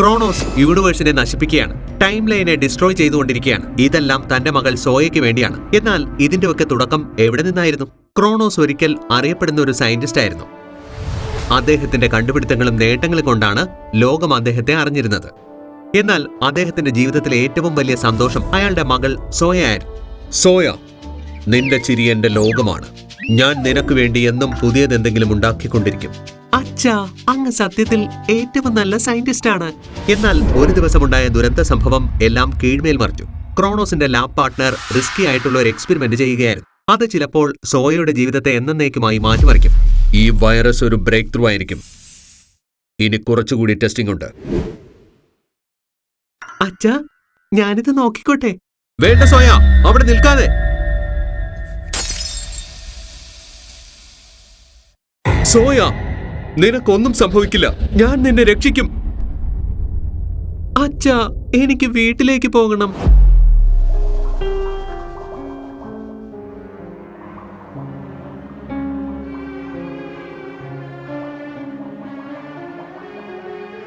Kronos യൂണിവേഴ്സിനെ നശിപ്പിക്കുകയാണ്. Time ലൈനെ destroy ചെയ്തുകൊണ്ടിരിക്കുകയാണ്. ഇതെല്ലാം തന്റെ മകൾ സോയയ്ക്ക് വേണ്ടിയാണ്. എന്നാൽ ഇതിന്റെ ഒക്കെ തുടക്കം എവിടെ നിന്നായിരുന്നു? ക്രോണോസ് ഒരിക്കൽ അറിയപ്പെടുന്ന ഒരു സയന്റിസ്റ്റ് ആയിരുന്നു. അദ്ദേഹത്തിന്റെ കണ്ടുപിടുത്തങ്ങളും നേട്ടങ്ങളും കൊണ്ടാണ് ലോകം അദ്ദേഹത്തെ അറിഞ്ഞിരുന്നത്. എന്നാൽ അദ്ദേഹത്തിന്റെ ജീവിതത്തിലെ ഏറ്റവും വലിയ സന്തോഷം അയാളുടെ മകൾ സോയ ആയിരുന്നു. സോയ നിന്റെ ചിരി എന്റെ ലോകമാണ്. ഞാൻ നിനക്ക് വേണ്ടി എന്നും പുതിയതെന്തെങ്കിലും ഉണ്ടാക്കിക്കൊണ്ടിരിക്കും. അച്ഛാ അങ്ങ് സത്യത്തിൽ ഏറ്റവും നല്ല സയന്റിസ്റ്റ് ആണ് എന്നാൽ ഒരു ദിവസമുണ്ടായ ദുരന്ത സംഭവം എല്ലാം കീഴ്മേൽ മറിച്ചു ക്രോണോസിന്റെ ലാബ് പാർട്ട്ണർ റിസ്കി ആയിട്ടുള്ള ഒരു എക്സ്പെരിമെന്റ് ചെയ്യുകയായിരുന്നു. അത് ചിലപ്പോൾ സോയയുടെ ജീവിതത്തെ എന്നേക്കുമായി മാറ്റിമറിക്കും. ഈ വൈറസ് ഒരു ബ്രേക്ക് ത്രൂ ആയിരിക്കും. ഇനി കുറച്ചുകൂടി ടെസ്റ്റിംഗ് ഉണ്ട്. അച്ഛാ ഞാനിത് നോക്കിക്കോട്ടെ. വേണ്ട സോയ അവിടെ നിൽക്കാതെ. സോയ നിനക്കൊന്നും സംഭവിക്കില്ല. ഞാൻ നിന്നെ രക്ഷിക്കും. അച്ഛ എനിക്ക് വീട്ടിലേക്ക് പോകണം.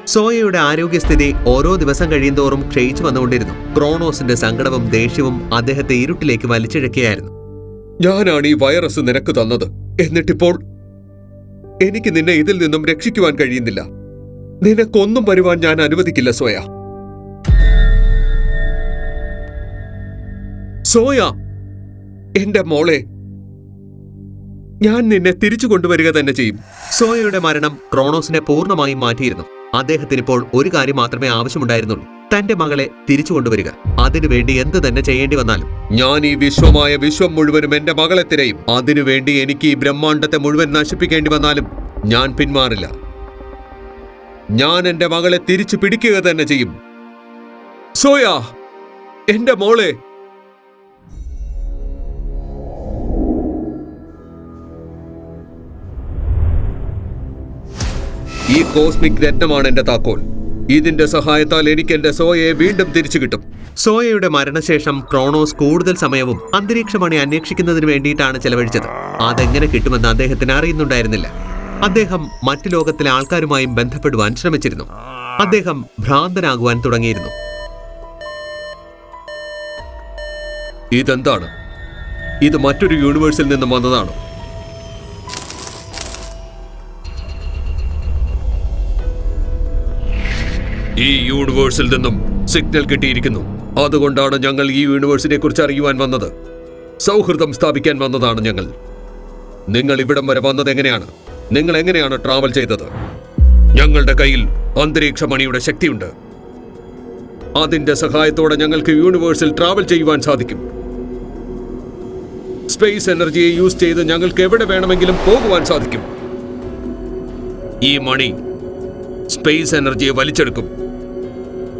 സോയയുടെ ആരോഗ്യസ്ഥിതി ഓരോ ദിവസം കഴിയുന്തോറും ക്ഷയിച്ചു വന്നുകൊണ്ടിരുന്നു. ക്രോണോസിന്റെ സങ്കടവും ദേഷ്യവും അദ്ദേഹത്തെ ഇരുട്ടിലേക്ക് വലിച്ചിഴക്കുകയായിരുന്നു ഞാനാണ് ഈ വൈറസ് നിനക്ക് തന്നത്. എന്നിട്ടിപ്പോൾ എനിക്ക് നിന്നെ ഇതിൽ നിന്നും രക്ഷിക്കുവാൻ കഴിയുന്നില്ല. നിനക്കൊന്നും വരുവാൻ ഞാൻ അനുവദിക്കില്ല സോയ. സോയ എന്റെ മോളെ ഞാൻ നിന്നെ തിരിച്ചു കൊണ്ടുവരിക തന്നെ ചെയ്യും. സോയയുടെ മരണം ക്രോണോസിനെ പൂർണമായും മാറ്റിയിരുന്നു. അദ്ദേഹത്തിന് ഇപ്പോൾ ഒരു കാര്യം മാത്രമേ ആവശ്യമുണ്ടായിരുന്നുള്ളൂ തന്റെ മകളെ തിരിച്ചു കൊണ്ടുവരിക. അതിനുവേണ്ടി എന്ത് തന്നെ ചെയ്യേണ്ടി വന്നാലും. ഞാൻ ഈ വിശ്വമായ വിശ്വം മുഴുവനും എന്റെ മകളെ തിരയും. അതിനുവേണ്ടി എനിക്ക് ഈ ബ്രഹ്മാണ്ടത്തെ മുഴുവൻ നശിപ്പിക്കേണ്ടി വന്നാലും ഞാൻ പിന്മാറില്ല. ഞാൻ എന്റെ മകളെ തിരിച്ചു പിടിക്കുക തന്നെ ചെയ്യും. സോയാ എന്റെ മോളെ ഈ കോസ്മിക് രത്നമാണ് എന്റെ താക്കോൽ. ഇതിന്റെ സഹായത്താൽ എനിക്ക് എന്റെ സോയെ വീണ്ടും തിരിച്ചു കിട്ടും. സോയയുടെ മരണശേഷം ക്രോണോസ് കൂടുതൽ സമയവും അന്തരീക്ഷമണി അന്വേഷിക്കുന്നതിന് വേണ്ടിയിട്ടാണ് ചെലവഴിച്ചത്. അതെങ്ങനെ കിട്ടുമെന്ന് അദ്ദേഹത്തിന് അറിയുന്നുണ്ടായിരുന്നില്ല. അദ്ദേഹം മറ്റു ലോകത്തിലെ ആൾക്കാരുമായും ബന്ധപ്പെടുവാൻ ശ്രമിച്ചിരുന്നു. അദ്ദേഹം ഭ്രാന്തനാകുവാൻ തുടങ്ങിയിരുന്നു. ഇതെന്താണ്? ഇത് മറ്റൊരു യൂണിവേഴ്സിൽ നിന്നും വന്നതാണോ? ഈ യൂണിവേഴ്സിൽ നിന്നും സിഗ്നൽ കിട്ടിയിരിക്കുന്നു. അതുകൊണ്ടാണ് ഞങ്ങൾ ഈ യൂണിവേഴ്സിനെ കുറിച്ച് അറിയുവാൻ വന്നത്. സൗഹൃദം സ്ഥാപിക്കാൻ വന്നതാണ് ഞങ്ങൾ. നിങ്ങൾ ഇവിടം വരെ വന്നത് എങ്ങനെയാണ്? നിങ്ങൾ എങ്ങനെയാണ് ട്രാവൽ ചെയ്തത്? ഞങ്ങളുടെ കയ്യിൽ അന്തരീക്ഷ മണിയുടെ ശക്തിയുണ്ട്. അതിന്റെ സഹായത്തോടെ ഞങ്ങൾക്ക് യൂണിവേഴ്സിൽ ട്രാവൽ ചെയ്യുവാൻ സാധിക്കും. സ്പേസ് എനർജിയെ യൂസ് ചെയ്ത് ഞങ്ങൾക്ക് എവിടെ വേണമെങ്കിലും പോകുവാൻ സാധിക്കും. ഈ മണി സ്പേസ് എനർജിയെ വലിച്ചെടുക്കും.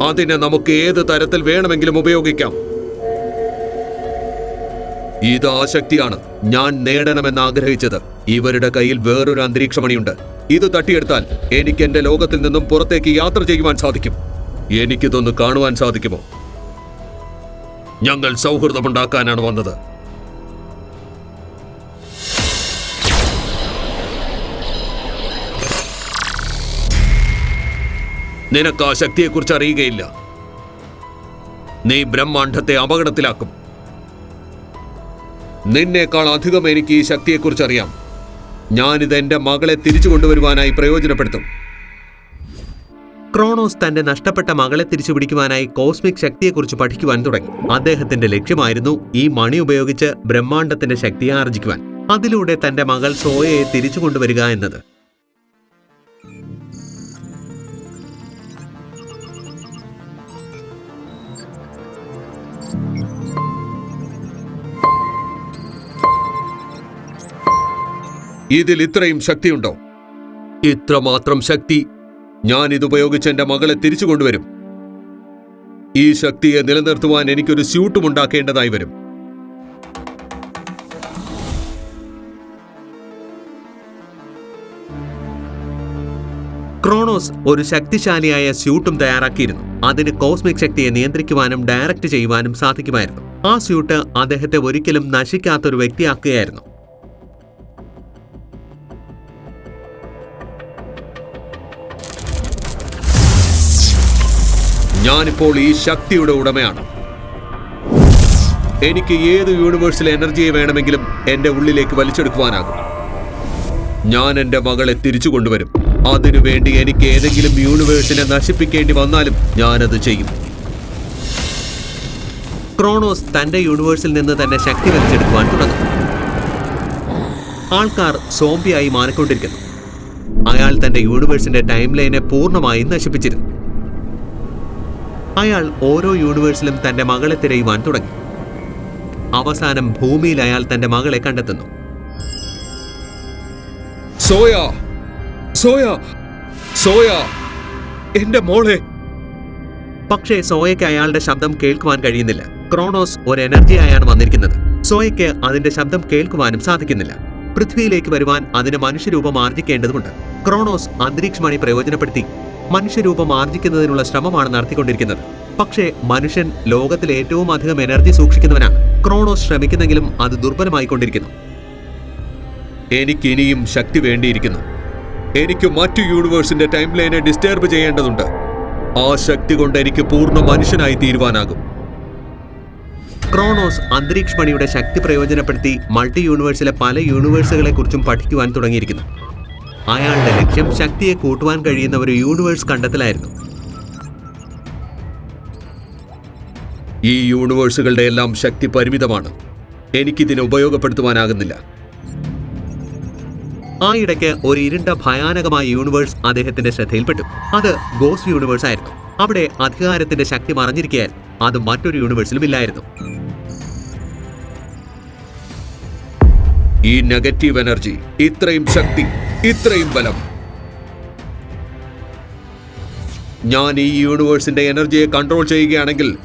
അതിനെ നമുക്ക് ഏത് തരത്തിൽ വേണമെങ്കിലും ഉപയോഗിക്കാം? ഇത് ആ ശക്തിയാണ് ഞാൻ നേടണമെന്ന് ആഗ്രഹിച്ചത്. ഇവരുടെ കയ്യിൽ വേറൊരു അന്തരീക്ഷമണിയുണ്ട്. ഇത് തട്ടിയെടുത്താൽ എനിക്ക് എന്റെ ലോകത്തിൽ നിന്നും പുറത്തേക്ക് യാത്ര ചെയ്യുവാൻ സാധിക്കും. എനിക്കിതൊന്ന് കാണുവാൻ സാധിക്കുമോ? ഞങ്ങൾ സൗഹൃദമുണ്ടാക്കാനാണ് വന്നത്. നിനക്ക് ആ ശക്തിയെക്കുറിച്ച് അറിയുകയില്ല. നീ ബ്രഹ്മാണ്ഡത്തെ അപകടത്തിലാക്കും. നിന്നേക്കാൾ അധികം എനിക്ക് ഈ ശക്തിയെക്കുറിച്ച് അറിയാം. ഞാനിത് എന്റെ മകളെ തിരിച്ചു കൊണ്ടുവരുവാനായി പ്രയോജനപ്പെടുത്തും. ക്രോണോസ് തന്റെ നഷ്ടപ്പെട്ട മകളെ തിരിച്ചു പിടിക്കുവാനായി കോസ്മിക് ശക്തിയെക്കുറിച്ച് പഠിക്കുവാൻ തുടങ്ങി. അദ്ദേഹത്തിന്റെ ലക്ഷ്യമായിരുന്നു ഈ മണി ഉപയോഗിച്ച് ബ്രഹ്മാണ്ഡത്തിന്റെ ശക്തിയെ ആർജിക്കുവാൻ. അതിലൂടെ തന്റെ മകൾ സോയയെ തിരിച്ചു കൊണ്ടുവരിക എന്നത്. ഇതിൽ ഇത്രയും ശക്തിയുണ്ടോ? ഇത്രമാത്രം ശക്തി ഞാൻ ഇതുപയോഗിച്ച് എന്റെ മകളെ തിരിച്ചു കൊണ്ടുവരും. ഈ ശക്തിയെ നിലനിർത്തുവാൻ എനിക്കൊരു സ്യൂട്ടും ഉണ്ടാക്കേണ്ടതായി വരും. ക്രോണോസ് ഒരു ശക്തിശാലിയായ സ്യൂട്ടും തയ്യാറാക്കിയിരുന്നു. അതിന് കോസ്മിക് ശക്തിയെ നിയന്ത്രിക്കുവാനും ഡയറക്റ്റ് ചെയ്യുവാനും സാധിക്കുമായിരുന്നു. ആ സ്യൂട്ട് അദ്ദേഹത്തെ ഒരിക്കലും നശിക്കാത്തൊരു വ്യക്തിയാക്കുകയായിരുന്നു. ഞാനിപ്പോൾ ഈ ശക്തിയുടെ ഉടമയാണ്. എനിക്ക് ഏത് യൂണിവേഴ്സിലെ എനർജിയെ വേണമെങ്കിലും എന്റെ ഉള്ളിലേക്ക് വലിച്ചെടുക്കുവാനാകും. ഞാൻ എന്റെ മകളെ തിരിച്ചു കൊണ്ടുവരും. അതിനുവേണ്ടി എനിക്ക് ഏതെങ്കിലും യൂണിവേഴ്സിനെ നശിപ്പിക്കേണ്ടി വന്നാലും ഞാനത് ചെയ്യും. ക്രോണോസ് തന്റെ യൂണിവേഴ്സിൽ നിന്ന് തന്നെ ശക്തി വലിച്ചെടുക്കുവാൻ തുടങ്ങും. ആൾക്കാർ സോംബിയായി മാറിക്കൊണ്ടിരിക്കുന്നു. അയാൾ തന്റെ യൂണിവേഴ്സിന്റെ ടൈം ലൈനെ പൂർണമായും നശിപ്പിച്ചിരുന്നു. അയാൾ ഓരോ യൂണിവേഴ്സിലും തന്റെ മകളെ തിരയുവാൻ തുടങ്ങി. അവസാനം ഭൂമിയിൽ അയാൾ തന്റെ മകളെ കണ്ടെത്തുന്നു. സോയ സോയ സോയ എന്റെ മോളെ. പക്ഷേ സോയയ്ക്ക് അയാളുടെ ശബ്ദം കേൾക്കുവാൻ കഴിയുന്നില്ല. ക്രോണോസ് ഒരു എനർജി ആയാണ് വന്നിരിക്കുന്നത്. സോയയ്ക്ക് അതിന്റെ ശബ്ദം കേൾക്കുവാനും സാധിക്കുന്നില്ല. പൃഥ്വിയിലേക്ക് വരുവാൻ അതിന് മനുഷ്യരൂപം ആർജിക്കേണ്ടതുണ്ട്. ക്രോണോസ് അന്തരീക്ഷമണി പ്രയോജനപ്പെടുത്തി മനുഷ്യരൂപം ആർജിക്കുന്നതിനുള്ള ശ്രമമാണ് നടത്തിക്കൊണ്ടിരിക്കുന്നത്. പക്ഷേ മനുഷ്യൻ ലോകത്തിൽ ഏറ്റവും അധികം എനർജി സൂക്ഷിക്കുന്നവനാണ്. ക്രോണോസ് ശ്രമിക്കുന്നെങ്കിലും അത് ദുർബലമായിക്കൊണ്ടിരിക്കുന്നു. എനിക്ക് ഇനിയും ശക്തി വേണ്ടിയിരിക്കുന്നു. എനിക്ക് മറ്റു യൂണിവേഴ്സിന്റെ ടൈം ലൈനെ ഡിസ്റ്റർബ് ചെയ്യേണ്ടതുണ്ട്. ആ ശക്തി കൊണ്ട് എനിക്ക് പൂർണ മനുഷ്യനായി തീരുവാനാകും. ക്രോണോസ് അന്തരീക്ഷമണിയുടെ ശക്തി പ്രയോജനപ്പെടുത്തി മൾട്ടി യൂണിവേഴ്സിലെ പല യൂണിവേഴ്സുകളെ കുറിച്ചും പഠിക്കുവാൻ തുടങ്ങിയിരിക്കുന്നു. അയാളുടെ ലക്ഷ്യം ശക്തിയെ കൂട്ടുവാൻ കഴിയുന്ന ഒരു യൂണിവേഴ്സ് കണ്ടെത്തലായിരുന്നു. ഈ യൂണിവേഴ്സുകളുടെ എല്ലാം ശക്തി പരിമിതമാണ്. എനിക്കിതിനെ ഉപയോഗപ്പെടുത്തുവാനാകുന്നില്ല. ആ ഇടയ്ക്ക് ഒരു ഇരുണ്ട ഭയാനകമായ യൂണിവേഴ്സ് അദ്ദേഹത്തിന്റെ ശ്രദ്ധയിൽപ്പെട്ടു. അത് ഗോസ് യൂണിവേഴ്സ് ആയിരുന്നു. അവിടെ അധികാരത്തിന്റെ ശക്തി മറഞ്ഞിരിക്കാൻ അത് മറ്റൊരു യൂണിവേഴ്സിലും ഇല്ലായിരുന്നു. ഈ നെഗറ്റീവ് എനർജി ഇത്രയും ശക്തി ഇത്രയും ബലം. ഞാൻ ഈ യൂണിവേഴ്സിന്റെ എനർജിയെ കൺട്രോൾ ചെയ്യുകയാണെങ്കിൽ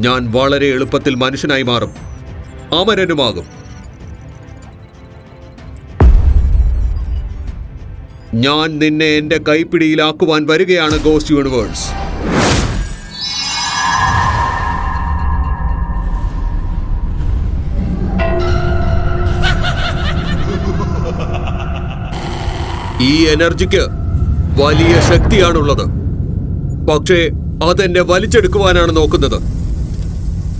ഞാൻ വളരെ എളുപ്പത്തിൽ മനുഷ്യനായി മാറും. അമരനുമാകും. ഞാൻ നിന്നെ എന്റെ കൈപ്പിടിയിലാക്കുവാൻ വരികയാണ് ഗോസ്റ്റ് യൂണിവേഴ്സ് ഈ എനർജിക്ക് വലിയ ശക്തിയാണുള്ളത്. പക്ഷേ അതെന്നെ വലിച്ചെടുക്കുവാനാണ് നോക്കുന്നത്.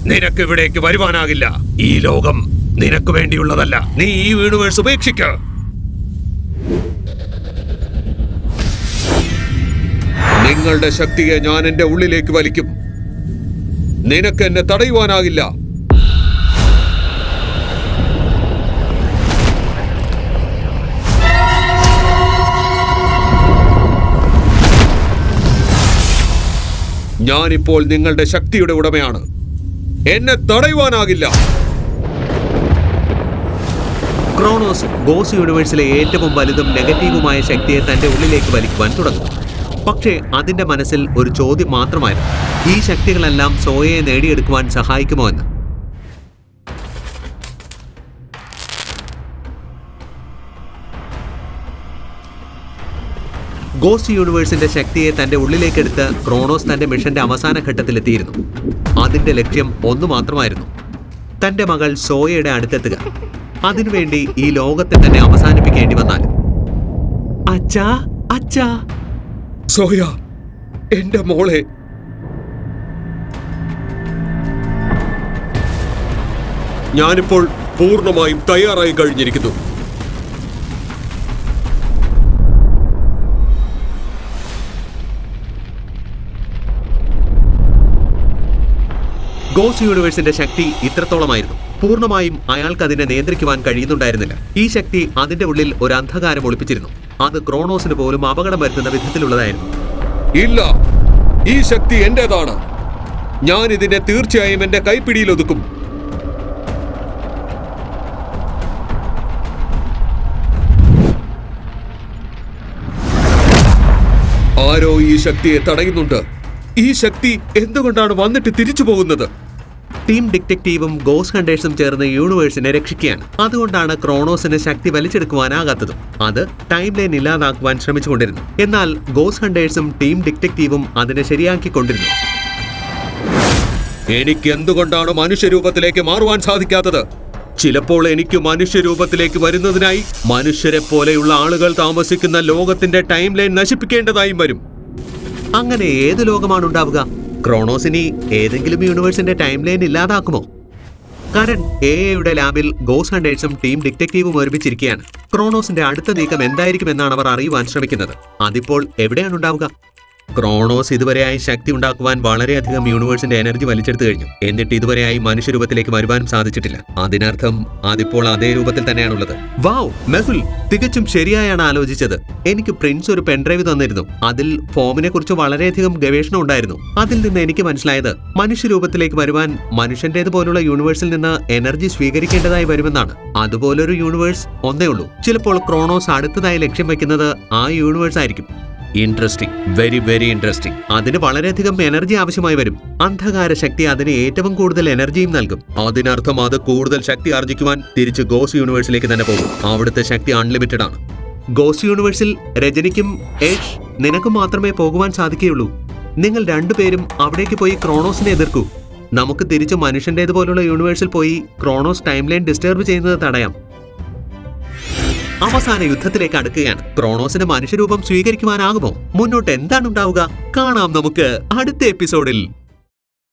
നിനക്ക് ഇവിടേക്ക് വരുവാനാകില്ല. ഈ ലോകം നിനക്ക് വേണ്ടിയുള്ളതല്ല. നീ ഈ യൂണിവേഴ്സ് ഉപേക്ഷിക്ക. നിങ്ങളുടെ ശക്തിയെ ഞാൻ എന്റെ ഉള്ളിലേക്ക് വലിക്കും. നിനക്ക് എന്നെ തടയുവാനാകില്ല. ഞാനിപ്പോൾ നിങ്ങളുടെ ശക്തിയുടെ ഉടമയാണ്. എന്നെ തടയുവാനാകില്ല. ക്രോണോസ് ബോസ് യൂണിവേഴ്സിലെ ഏറ്റവും വലുതും നെഗറ്റീവുമായ ശക്തിയെ തന്റെ ഉള്ളിലേക്ക് വലിക്കുവാൻ തുടങ്ങും പക്ഷേ അതിന്റെ മനസ്സിൽ ഒരു ചോദ്യം മാത്രമായിരുന്നു. ഈ ശക്തികളെല്ലാം സോയയെ നേടിയെടുക്കുവാൻ സഹായിക്കുമോ എന്ന്. ഗോസ്റ്റ് യൂണിവേഴ്സിന്റെ ശക്തിയെ തന്റെ ഉള്ളിലേക്കെടുത്ത് ക്രോണോസ് തന്റെ മിഷന്റെ അവസാന ഘട്ടത്തിലെത്തിയിരുന്നു. അതിന്റെ ലക്ഷ്യം ഒന്നു മാത്രമായിരുന്നു. തന്റെ മകൾ സോയയുടെ അടുത്തെത്തുക. അതിനുവേണ്ടി ഈ ലോകത്തെ തന്നെ അവസാനിപ്പിക്കേണ്ടി വന്നാൽ. അച്ഛാ അച്ഛാ. സോയ എന്റെ മോളെ. ഞാനിപ്പോൾ പൂർണമായും തയ്യാറായി കഴിഞ്ഞിരിക്കുന്നു. ഗോസ് യൂണിവേഴ്സിന്റെ ശക്തി ഇത്രത്തോളമായിരുന്നു. പൂർണമായും അയാൾക്ക് അതിനെ നിയന്ത്രിക്കുവാൻ കഴിയുന്നുണ്ടായിരുന്നില്ല. ഈ ശക്തി അതിന്റെ ഉള്ളിൽ ഒരു അന്ധകാരം ഒളിപ്പിച്ചിരുന്നു. അത് ക്രോണോസിന് പോലും അപകടം വരുത്തുന്ന വിധത്തിലുള്ളതായിരുന്നു. ഇല്ല. ഈ ശക്തി എന്റേതാണ്. ഞാൻ ഇതിനെ തീർച്ചയായും എന്റെ കൈപ്പിടിയിൽ ഒതുക്കും. ആരോ ഈ ശക്തിയെ തടയുന്നുണ്ട്. ഈ ശക്തി എന്തുകൊണ്ടാണ് വന്നിട്ട് തിരിച്ചു പോകുന്നത്? ടീം ഡിറ്റക്റ്റീവും ഗോസ് ഹണ്ടേഴ്സും ചേർന്ന് യൂണിവേഴ്സിനെ രക്ഷിക്കുകയാണ്. അതുകൊണ്ടാണ് ക്രോണോസിന് ശക്തി വലിച്ചെടുക്കുവാനാകാത്തതും. അത് ടൈം ലൈൻ ഇല്ലാതാക്കുവാൻ ശ്രമിച്ചുകൊണ്ടിരുന്നു. എന്നാൽ ഗോസ് ഹണ്ടേഴ്സും ടീം ഡിറ്റക്റ്റീവും അതിനെ ശരിയാക്കിക്കൊണ്ടിരുന്നു. എനിക്ക് എന്തുകൊണ്ടാണ് മനുഷ്യരൂപത്തിലേക്ക് മാറുവാൻ സാധിക്കാത്തത്? ചിലപ്പോൾ എനിക്ക് മനുഷ്യരൂപത്തിലേക്ക് വരുന്നതിനായി മനുഷ്യരെ പോലെയുള്ള ആളുകൾ താമസിക്കുന്ന ലോകത്തിന്റെ ടൈം ലൈൻ നശിപ്പിക്കേണ്ടതായും വരും. അങ്ങനെ ഏത് ലോകമാണ് ഉണ്ടാവുക? ക്രോണോസിനി ഏതെങ്കിലും യൂണിവേഴ്സിന്റെ ടൈം ലൈൻ ഇല്ലാതാക്കുമോ കരൺ എ എയുടെ ലാബിൽ ഗോസ് ഹണ്ടേഴ്സും ടീം ഡിറ്റക്റ്റീവും ഒരുമിച്ചിരിക്കുകയാണ്. ക്രോണോസിന്റെ അടുത്ത നീക്കം എന്തായിരിക്കും എന്നാണ് അവർ അറിയുവാൻ ശ്രമിക്കുന്നത്. അതിപ്പോൾ എവിടെയാണ് ഉണ്ടാവുക? ക്രോണോസ് ഇതുവരെയായി ശക്തി ഉണ്ടാക്കുവാൻ വളരെയധികം യൂണിവേഴ്സിന്റെ എനർജി വലിച്ചെടുത്തു കഴിഞ്ഞു. എന്നിട്ട് ഇതുവരെയായി മനുഷ്യരൂപത്തിലേക്ക് വരുവാനും സാധിച്ചിട്ടില്ല. അതിനർത്ഥം അതിപ്പോൾ അതേ രൂപത്തിൽ തന്നെയാണുള്ളത്. വാവ് മെഹുൽ തികച്ചും ശരിയായാണ് ആലോചിച്ചത്. എനിക്ക് പ്രിൻസ് ഒരു പെൻഡ്രൈവ് തന്നിരുന്നു. അതിൽ ഫോമിനെ കുറിച്ച് വളരെയധികം ഗവേഷണം ഉണ്ടായിരുന്നു. അതിൽ നിന്ന് എനിക്ക് മനസ്സിലായത് മനുഷ്യരൂപത്തിലേക്ക് വരുവാൻ മനുഷ്യന്റേത് പോലുള്ള യൂണിവേഴ്സിൽ നിന്ന് എനർജി സ്വീകരിക്കേണ്ടതായി വരുമെന്നാണ്. അതുപോലൊരു യൂണിവേഴ്സ് ഒന്നേ ഉള്ളൂ. ചിലപ്പോൾ ക്രോണോസ് അടുത്തതായി ലക്ഷ്യം വെക്കുന്നത് ആ യൂണിവേഴ്സ് ആയിരിക്കും. ഇൻട്രസ്റ്റിംഗ് വെരി വെരി ഇൻട്രസ്റ്റിംഗ് അതിന് വളരെയധികം എനർജി ആവശ്യമായി വരും. അന്ധകാര ശക്തി അതിന് ഏറ്റവും കൂടുതൽ എനർജിയും നൽകും. അതിനർത്ഥം അത് കൂടുതൽ ശക്തി ആർജിക്കുവാൻ തിരിച്ച് ഗോസ് യൂണിവേഴ്സിലേക്ക് തന്നെ പോകും. അവിടുത്തെ ശക്തി അൺലിമിറ്റഡ് ആണ്. ഗോസ് യൂണിവേഴ്സിൽ രജനിക്കും ഏഷ് നിനക്കും മാത്രമേ പോകുവാൻ സാധിക്കുകയുള്ളൂ. നിങ്ങൾ രണ്ടുപേരും അവിടേക്ക് പോയി ക്രോണോസിനെ എതിർക്കൂ. നമുക്ക് തിരിച്ച് മനുഷ്യന്റെതുപോലുള്ള യൂണിവേഴ്സിൽ പോയി ക്രോണോസ് ടൈം ലൈൻ ഡിസ്റ്റർബ് ചെയ്യുന്നത് തടയാം. അവസാന യുദ്ധത്തിലേക്ക് അടുക്കുകയാണ്. ക്രോണോസിന്റെ മനുഷ്യരൂപം സ്വീകരിക്കുവാനാകുമോ? മുന്നോട്ട് എന്താണ് ഉണ്ടാവുക? കാണാം നമുക്ക് അടുത്ത എപ്പിസോഡിൽ.